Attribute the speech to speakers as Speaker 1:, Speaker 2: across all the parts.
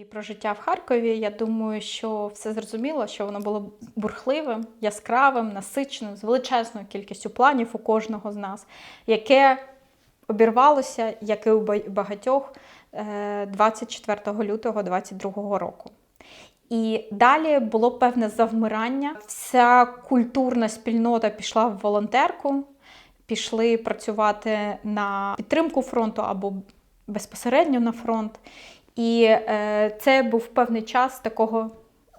Speaker 1: І про життя в Харкові, я думаю, що все зрозуміло, що воно було бурхливим, яскравим, насиченим, з величезною кількістю планів у кожного з нас, яке обірвалося, як і у багатьох, е, 24 лютого 2022 року. І далі було певне завмирання. Вся культурна спільнота пішла в волонтерку, пішли працювати на підтримку фронту або безпосередньо на фронт. І е, це був певний час такого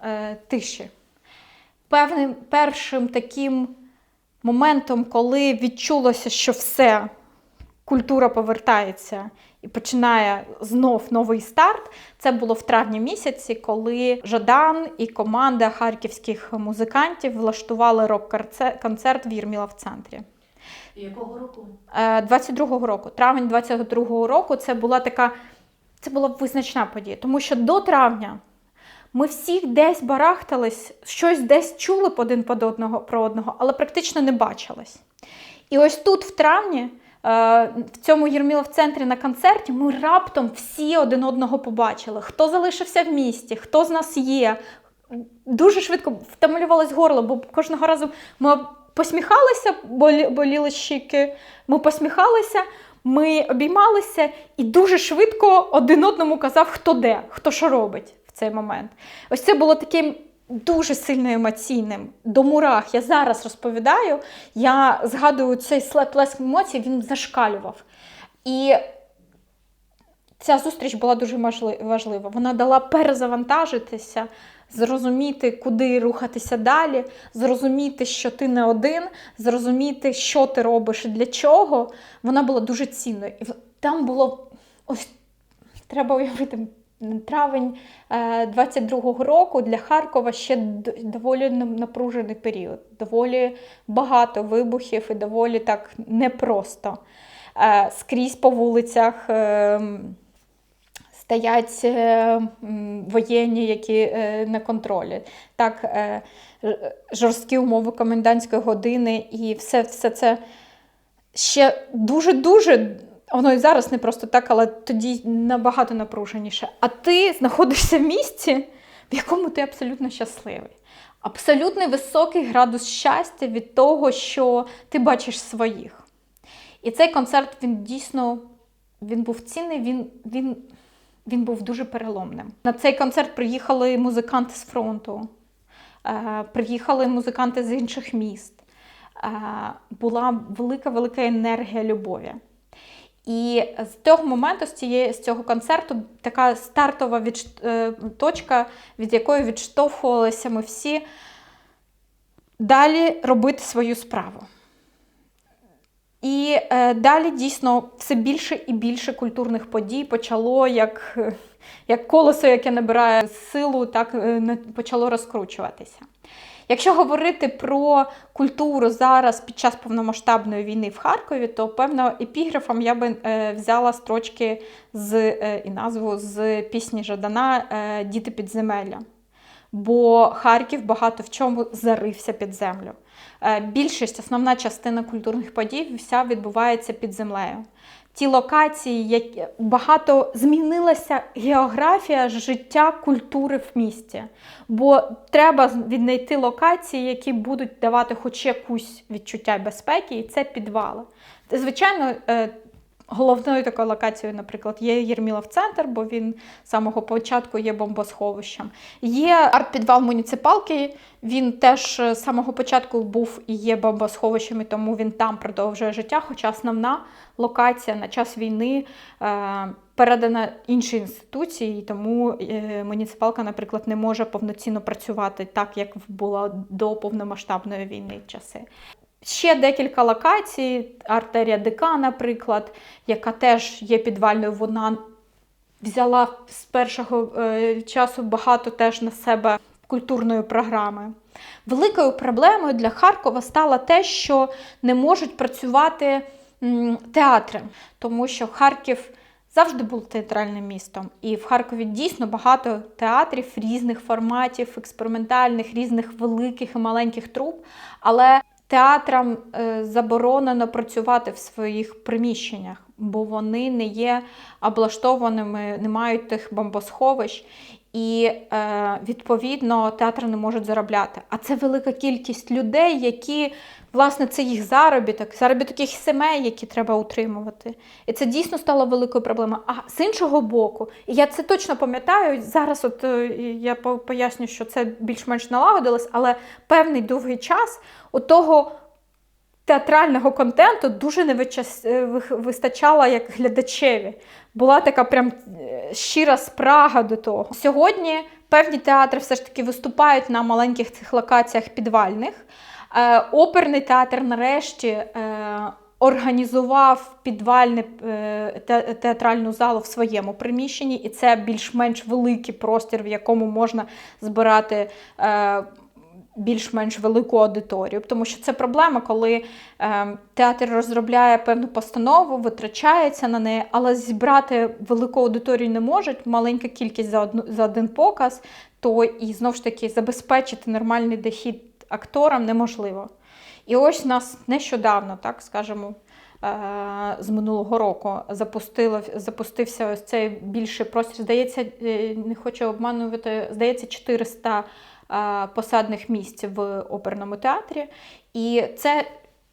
Speaker 1: е, тиші. Певним першим таким моментом, коли відчулося, що все, культура повертається і починає знов новий старт. Це було в травні місяці, коли Жадан і команда харківських музикантів влаштували рок-концерт в Єрміла в центрі.
Speaker 2: Якого року?
Speaker 1: Е, 22-го року, травень 22-го року, це була така, це була визначна подія, тому що до травня ми всі десь барахтались, щось десь чули один под одного про одного, але практично не бачились. І ось тут, в травні, е, в цьому Єрміло в центрі на концерті, ми раптом всі один одного побачили. Хто залишився в місті, хто з нас є. Дуже швидко втамлювалось горло, бо кожного разу ми посміхалися, болі, боліли щіки, ми посміхалися, ми обіймалися і дуже швидко один одному казав, хто де, хто що робить в цей момент. Ось це було таким дуже сильно емоційним. До мурах. Я зараз розповідаю, я згадую цей плеск емоцій, він зашкалював. І ця зустріч була дуже важлива. Вона дала перезавантажитися, зрозуміти, куди рухатися далі, зрозуміти, що ти не один, зрозуміти, що ти робиш і для чого. Вона була дуже цінною. І там було ось треба уявити. Травень е, 22-го року для Харкова ще доволі напружений період, доволі багато вибухів і доволі так непросто. Е, Скрізь по вулицях е, м, стоять е, воєнні, які е, на контролі. Так, е, жорсткі умови комендантської години і все, все це ще дуже-дуже. Воно і зараз не просто так, але тоді набагато напруженіше. А ти знаходишся в місці, в якому ти абсолютно щасливий. Абсолютно високий градус щастя від того, що ти бачиш своїх. І цей концерт він дійсно він був цінний, він, він, він був дуже переломним. На цей концерт приїхали музиканти з фронту, е, приїхали музиканти з інших міст. Е, була велика-велика енергія любові. І з того моменту, з, цієї, з цього концерту, така стартова відш- е, точка, від якої відштовхувалися ми всі далі робити свою справу. І е, далі дійсно все більше і більше культурних подій почало як, е, як колесо, яке набирає силу, так е, почало розкручуватися. Якщо говорити про культуру зараз під час повномасштабної війни в Харкові, то певно епіграфом я би е, взяла строчки з е, і назву з пісні Жадана е, Діти підземелля. Бо Харків багато в чому зарився під землю. Е, Більшість, основна частина культурних подій, вся відбувається під землею. Ті локації, які багато змінилася географія життя культури в місті. Бо треба віднайти локації, які будуть давати хоч якусь відчуття безпеки, і це підвали. Звичайно, е, головною такою локацією, наприклад, є Єрмілов центр, бо він з самого початку є бомбосховищем. Є арт-підвал муніципалки. Він теж з самого початку був і є бомбосховищем, і тому він там продовжує життя. Хоча основна локація на час війни е, передана іншій інституції, і тому е, муніципалка, наприклад, не може повноцінно працювати так, як була до повномасштабної війни часи. Ще декілька локацій, артерія ДК, наприклад, яка теж є підвальною, вона взяла з першого е, часу багато теж на себе культурної програми. Великою проблемою для Харкова стало те, що не можуть працювати театри, тому що Харків завжди був театральним містом. І в Харкові дійсно багато театрів різних форматів, експериментальних, різних великих і маленьких труб. Але театрам е, заборонено працювати в своїх приміщеннях. бо вони не є облаштованими, не мають тих бомбосховищ. І е, відповідно театри не можуть заробляти. А це велика кількість людей, які власне це їх заробіток, заробіток їх сімей, які треба утримувати. І це дійсно стало великою проблемою. А з іншого боку, і я це точно пам'ятаю. Зараз, от е, я поясню, що це більш-менш налагодилось, але певний довгий час у того театрального контенту дуже не е, вистачало як глядачеві. Була така прям е, щира спрага до того. Сьогодні певні театри все ж таки виступають на маленьких цих локаціях підвальних. Е, Оперний театр нарешті е, організував підвальне е, те- театральну залу в своєму приміщенні, і це більш-менш великий простір, в якому можна збирати. е, більш-менш велику аудиторію, тому що це проблема, коли е, театр розробляє певну постанову, витрачається на неї, але зібрати велику аудиторію не можуть, маленька кількість за, одну, за один показ, то і знову ж таки забезпечити нормальний дохід акторам неможливо. І ось нас нещодавно, так скажемо, е, з минулого року запустило, запустився ось цей більший простір. Здається, е, не хочу обманувати, здається, 400 е, посадних місць в оперному театрі. І це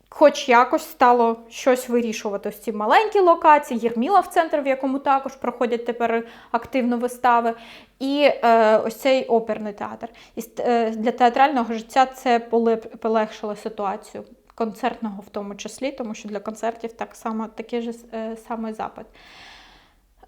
Speaker 1: хоч якось стало щось вирішувати. Ось ці маленькі локації, Єрмілов центр, в якому також проходять тепер активно вистави, і е, ось цей оперний театр. І е, для театрального життя це полегшило ситуацію. Концертного в тому числі, тому що для концертів так само такий же е, самий запит.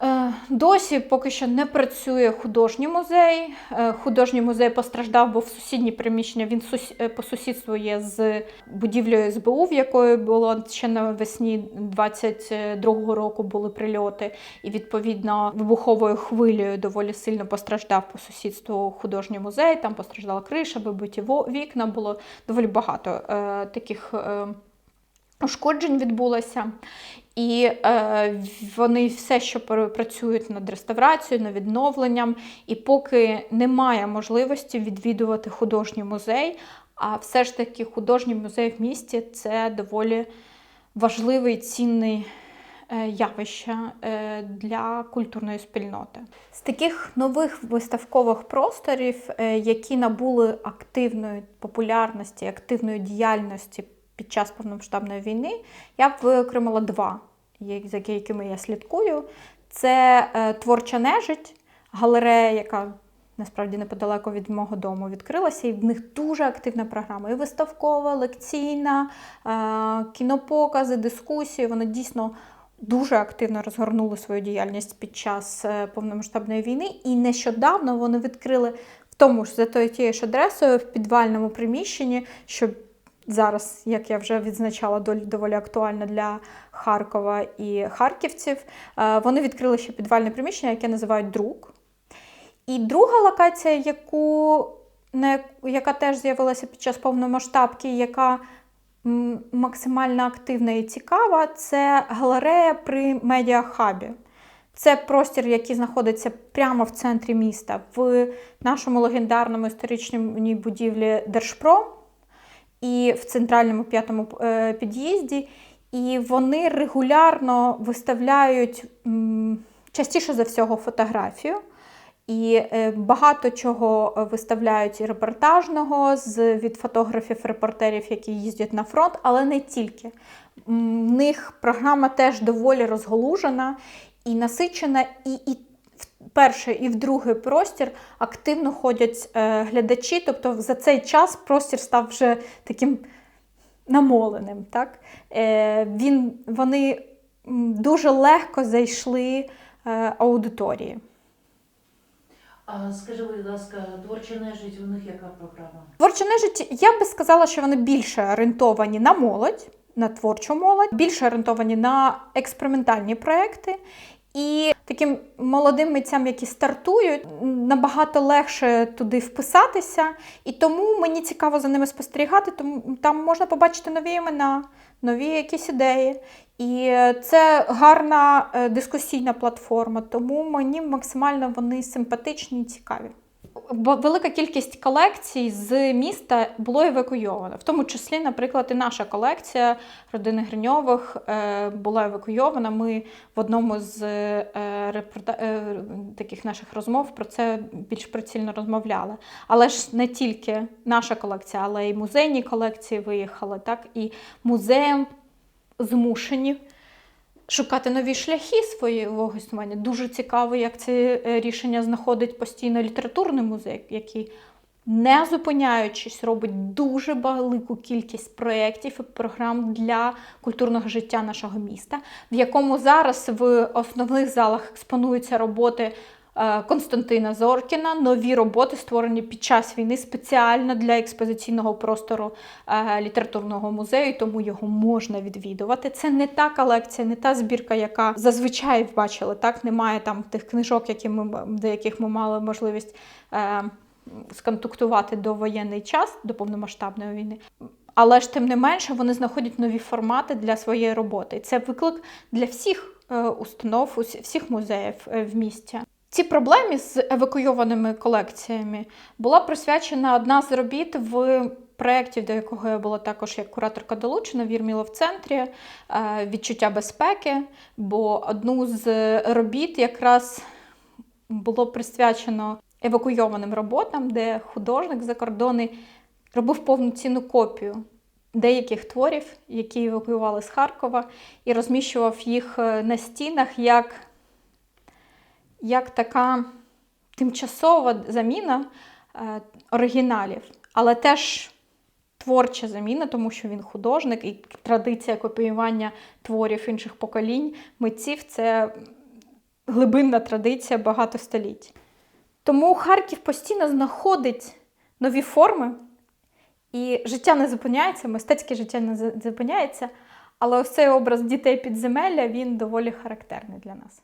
Speaker 1: Е, Досі поки що не працює художній музей. Е, Художній музей постраждав, бо в сусіднє приміщення він е, по сусідству є з будівлею СБУ, в якої було ще навесні 22-го року були прильоти, і відповідно вибуховою хвилею доволі сильно постраждав по сусідству художній музей. Там постраждала криша, вибиті вікна. Було доволі багато таких. Ушкоджень відбулося, і е, вони все, що працюють над реставрацією, над відновленням, і поки немає можливості відвідувати художній музей, а все ж таки художній музей в місті це доволі важливий цінний е, явище е, для культурної спільноти. З таких нових виставкових просторів, е, які набули активної популярності, активної діяльності під час повномасштабної війни, я б виокремила два, за якими я слідкую. Це е, творча нежить, галерея, яка насправді неподалеко від мого дому відкрилася, і в них дуже активна програма. І виставкова, лекційна, е, кінопокази, дискусії. Вони дійсно дуже активно розгорнули свою діяльність під час е, повномасштабної війни. І нещодавно вони відкрили в тому ж за тією ж адресою в підвальному приміщенні, що зараз, як я вже відзначала, доволі актуально для Харкова і харківців. Е, Вони відкрили ще підвальне приміщення, яке називають друк. І друга локація, яку, яка теж з'явилася під час повномасштабки, яка максимально активна і цікава, це галерея при медіахабі. Це простір, який знаходиться прямо в центрі міста, в нашому легендарному історичній будівлі Держпром і в центральному п'ятому е, під'їзді. І вони регулярно виставляють частіше за всього фотографію. І е, багато чого е, виставляють і репортажного з від фотографів-репортерів, які їздять на фронт, але не тільки. В них програма теж доволі розголужена і насичена, і, і перший і в другий простір активно ходять е, глядачі. Тобто за цей час простір став вже таким намоленим. Так? Е, він, вони дуже легко зайшли е, аудиторії.
Speaker 2: А скажи, будь ласка, творча нежить, у них яка програма?
Speaker 1: Творча нежить, я би сказала, що вони більше орієнтовані на молодь, на творчу молодь, більше орієнтовані на експериментальні проекти. І таким молодим митцям, які стартують, набагато легше туди вписатися. І тому мені цікаво за ними спостерігати, тому там можна побачити нові імена, нові якісь ідеї. І це гарна е, дискусійна платформа, тому мені максимально вони симпатичні і цікаві. Велика кількість колекцій з міста було евакуйовано. В тому числі, наприклад, і наша колекція родини Гриньових е, була евакуйована. Ми в одному з е, е, таких наших розмов про це більш прицільно розмовляли. Але ж не тільки наша колекція, але й музейні колекції виїхали, так і музеєм змушені шукати нові шляхи свого існування. Дуже цікаво, як це е, рішення знаходить постійно літературний музей, який, не зупиняючись, робить дуже велику кількість проєктів і програм для культурного життя нашого міста, в якому зараз в основних залах експонуються роботи. Е, Константина Зоркіна нові роботи створені під час війни спеціально для експозиційного простору е, літературного музею, тому його можна відвідувати. Це не та колекція, не та збірка, яка зазвичай бачили. Так немає там тих книжок, які ми до яких ми мали можливість е, сконтактувати до воєнний час, до повномасштабної війни. Але ж тим не менше вони знаходять нові формати для своєї роботи. І це виклик для всіх установ, всіх музеїв в місті. Цій проблемі з евакуйованими колекціями була присвячена одна з робіт в проєкті, до якого я була також як кураторка долучена в Єрміло в центрі е, відчуття безпеки. Бо одну з робіт якраз було присвячено евакуйованим роботам, де художник за кордони робив повноцінну копію деяких творів, які евакуювали з Харкова, і розміщував їх е, на стінах як, як така тимчасова заміна е, оригіналів, але теж творча заміна, тому що він художник, і традиція копіювання творів інших поколінь митців це глибинна традиція багато століть. Тому Харків постійно знаходить нові форми, і життя не зупиняється, мистецьке життя не зупиняється, але ось цей образ дітей підземелля він доволі характерний для нас.